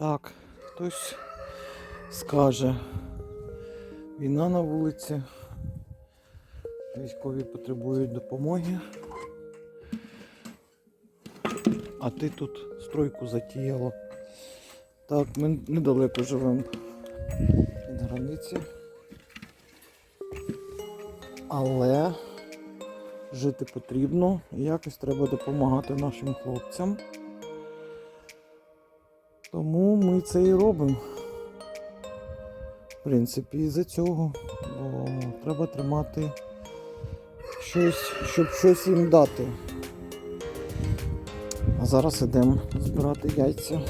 Так, хтось скаже. Війна на вулиці. Військові потребують допомоги. А ти тут стройку затіяла. Так, ми недалеко живемо від границі. Але жити потрібно і якось треба допомагати нашим хлопцям. Тому ми це і робимо. В принципі, із-за цього. Бо треба тримати щось, щоб щось їм дати. А зараз йдемо збирати яйця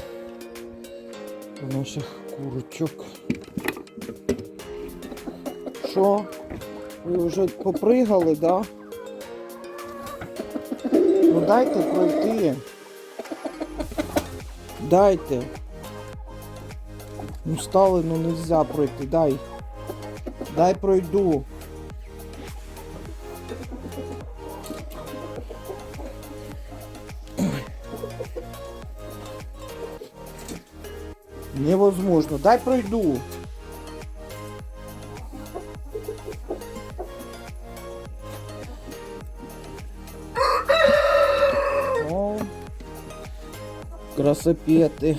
для наших курочок. Що? Ви вже попригали, да? Ну дайте пройти. Дайте. Ну стали, ну нельзя пройти, дай. Дай пройду. Невозможно. Дай пройду. Красопети.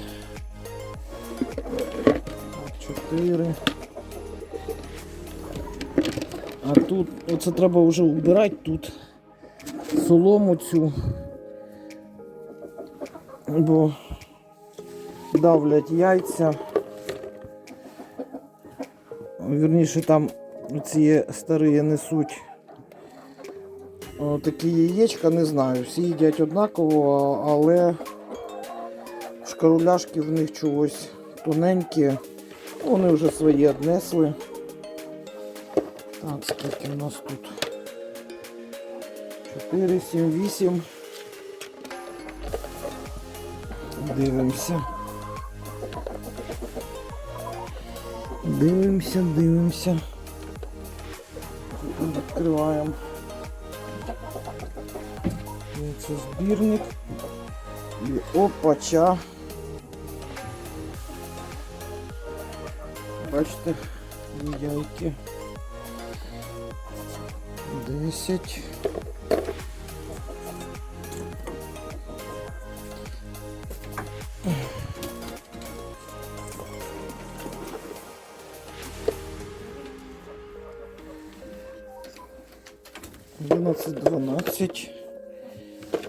Так, Чотири. А тут оце треба вже убирати тут солому цю. Бо давлять яйця. Вірніше там ці старі несуть о, такі яєчка, не знаю. Всі їдять однаково, але шкаруляшки в них чогось тоненькі. Вони вже свої однесли. Так, скільки у нас тут? 4, 7, 8. Дивимося. Дивимося, дивимося. Відкриваємо. Це збірник. І опача. Бачите, яйки. 10. Одинадцять, дванадцять,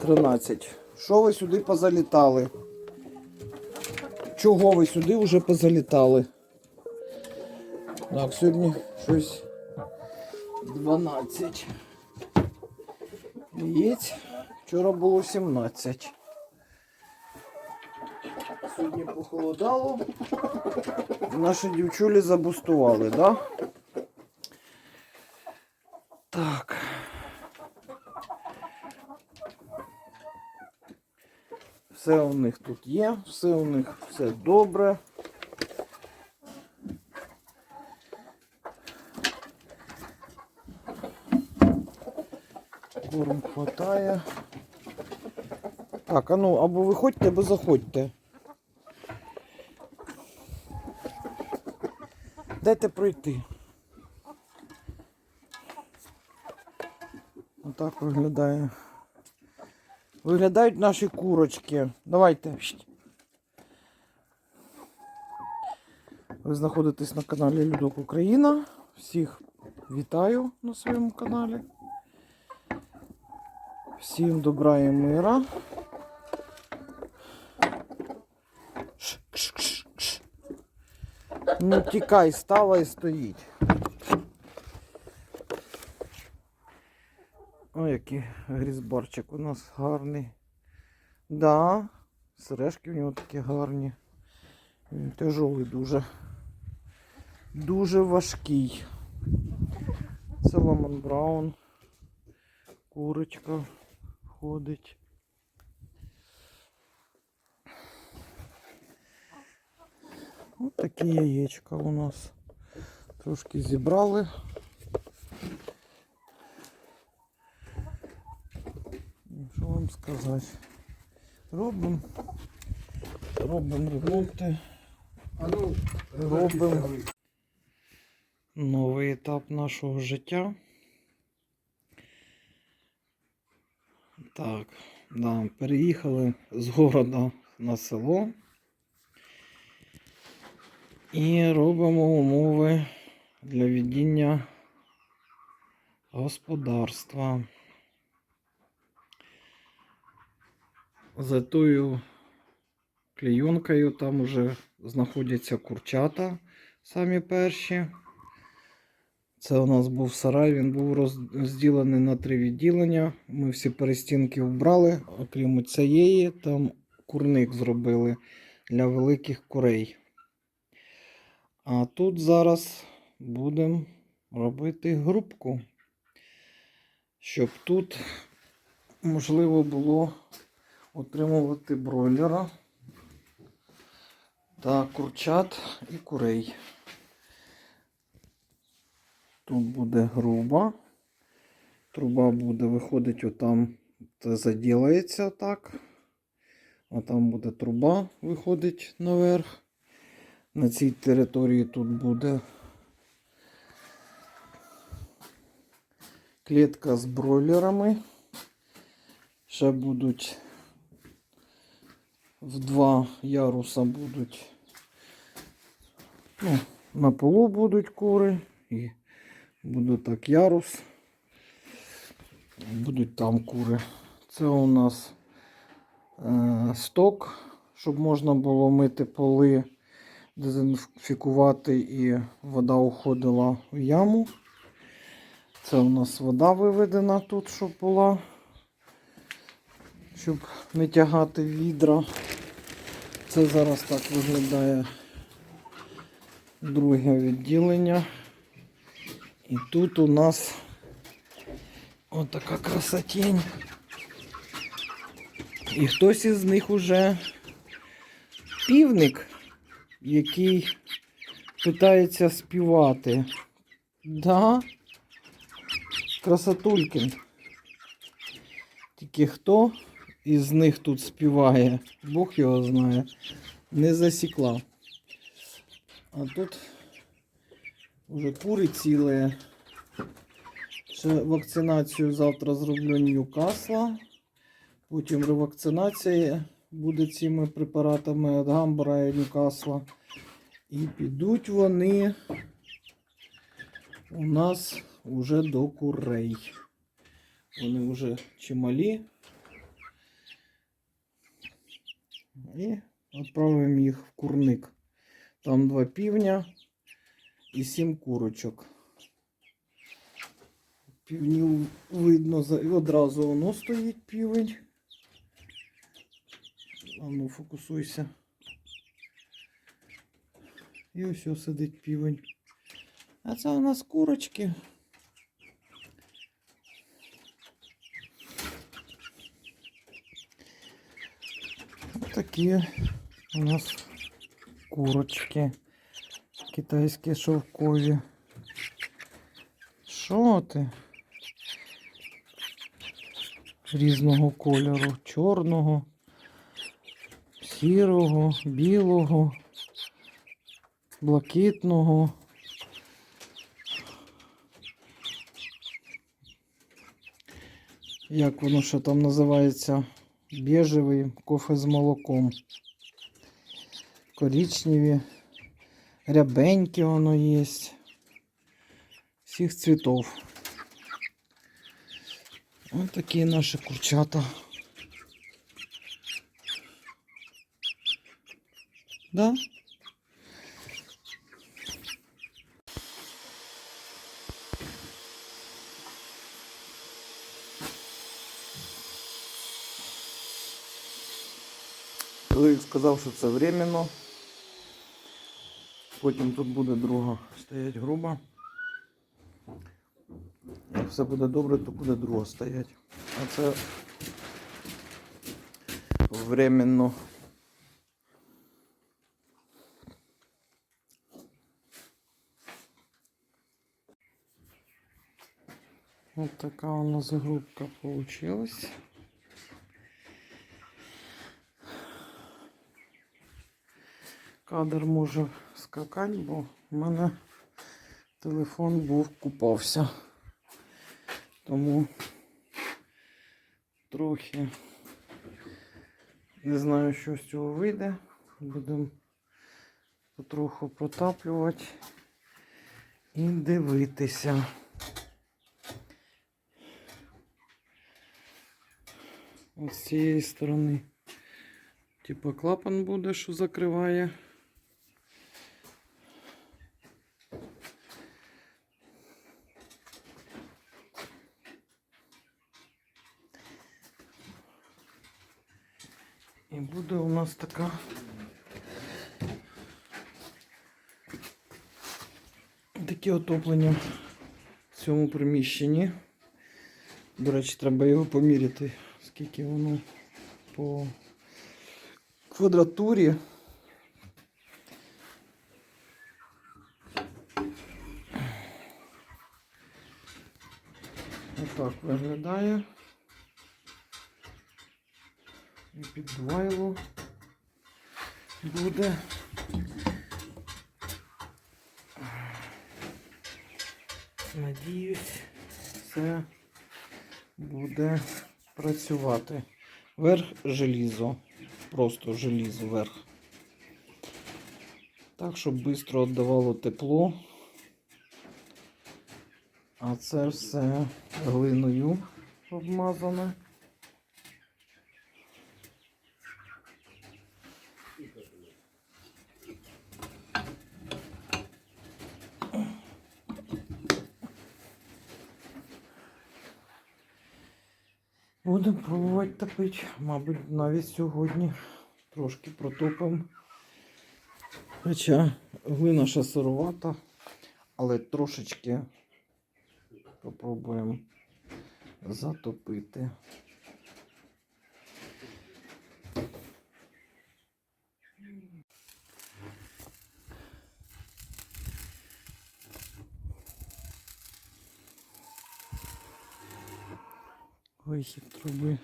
тринадцять. Що ви сюди позалітали? Чого ви сюди вже позалітали? Так, сьогодні щось 12 яєць. Вчора було 17. Сьогодні похолодало. Наші дівчулі забустували, да? Так. Все у них тут є, все у них все добре. Корм хватає. Так, а ну, або виходьте, або заходьте. Дайте пройти. Отак виглядає. Виглядають наші курочки. Давайте. Ви знаходитесь на каналі Людок Україна. Всіх вітаю на своєму каналі. Всім добра і мира. Ш, кш, кш, кш. Ну тікай, стала і стоїть. О, який грізбарчик у нас гарний. Да, сережки у нього такі гарні. Він тяжолий дуже. Дуже важкий. Це Lemon Браун. Курочка ходить. Ось такі яєчка у нас. Трошки зібрали. Що вам сказати? Робимо. Робимо ремонти. Ну, Робимо. Новий етап нашого життя. Так, да, переїхали з города на село. І робимо умови для ведення господарства. За тою клейонкою там уже знаходяться курчата самі перші. Це у нас був сарай, він був розділений на три відділення. Ми всі перестінки вбрали, окрім цієї, там курник зробили для великих курей. А тут зараз будемо робити грубку, щоб тут можливо було отримувати бройлера та курчат і курей. Тут буде груба. Труба буде виходить отам, це заділається так. А там буде труба виходить наверх. На цій території тут буде клітка з бройлерами. Ще будуть в два яруса будуть. Ну, на полу будуть кури і буде так ярус. Будуть там кури. Це у нас е, сток, щоб можна було мити поли, дезінфікувати і вода уходила в яму. Це у нас вода виведена тут, щоб була, щоб не тягати відра. Це зараз так виглядає друге відділення. І тут у нас отака красотень. І хтось із них уже півник, який питається співати. Да, красотулькин. Тільки хто із них тут співає, Бог його знає, не засікла. А тут вже кури ціле. Ще вакцинацію завтра зроблю Ньюкасла. Потім ревакцинація буде цими препаратами від Гамбера і Ньюкасла. І підуть вони у нас уже до курей. Вони вже чималі. І відправимо їх в курник. Там два півня і сім курочок. Півнів видно одразу воно стоїть півень. А ну фокусуйся. І ось ось сидить півень. А це у нас курочки. Такі у нас курочки китайські шовкові. Що ти? Різного кольору. Чорного, сірого, білого, блакитного. Як воно що там називається? Біжевий кофе з молоком. Коричневі, рябенькі воно є. Всіх цвітов. Ось такі наші курчата. Да? Чоловік сказав, що це временно. Потім тут буде друга стоять груба. Як все буде добре, то буде друга стоять. А це временно. Вот такая у нас группка получилась. Кадр може скакати, бо в мене телефон був купався. Тому трохи не знаю, що з цього вийде. Будемо потроху протаплювати і дивитися. Ось з цієї сторони. Типа клапан буде, що закриває. І буде у нас така таке отоплення в цьому приміщенні. До речі, треба його поміряти, скільки воно по квадратурі. Отак виглядає. І підвайло буде. Надіюсь, все буде працювати. Верх желізо. Просто желізо верх. Так, щоб швидко віддавало тепло. А це все глиною обмазане. Будемо пробувати топити. Мабуть, навіть сьогодні трошки протопимо. Хоча глина ще сировата, але трошечки попробуємо затопити. Вихід труби.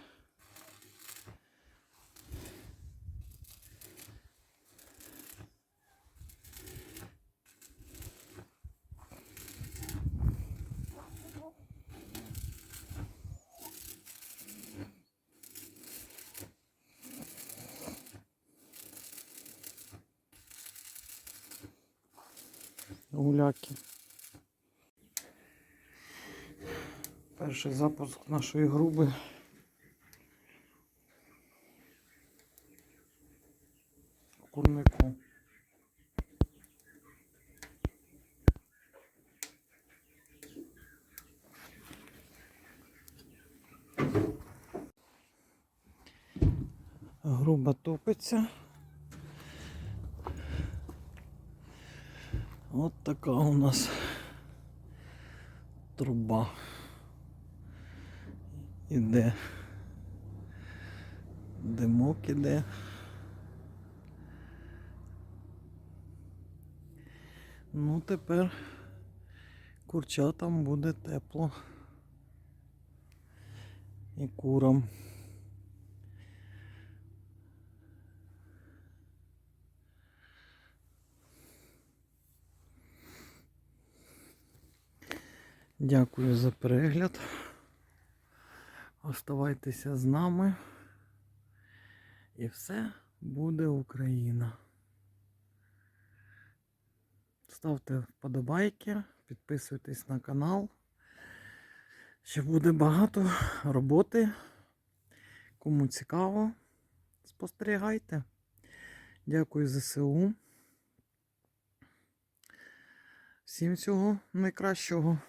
Гуляки. Перший запуск нашої груби. Курнику. Груба топиться. От така у нас труба іде. Димок іде. Ну, тепер курчатам буде тепло. І курам. Дякую за перегляд. Оставайтеся з нами. І все буде Україна. Ставте вподобайки, підписуйтесь на канал. Ще буде багато роботи. Кому цікаво, спостерігайте. Дякую ЗСУ. Всім всього найкращого.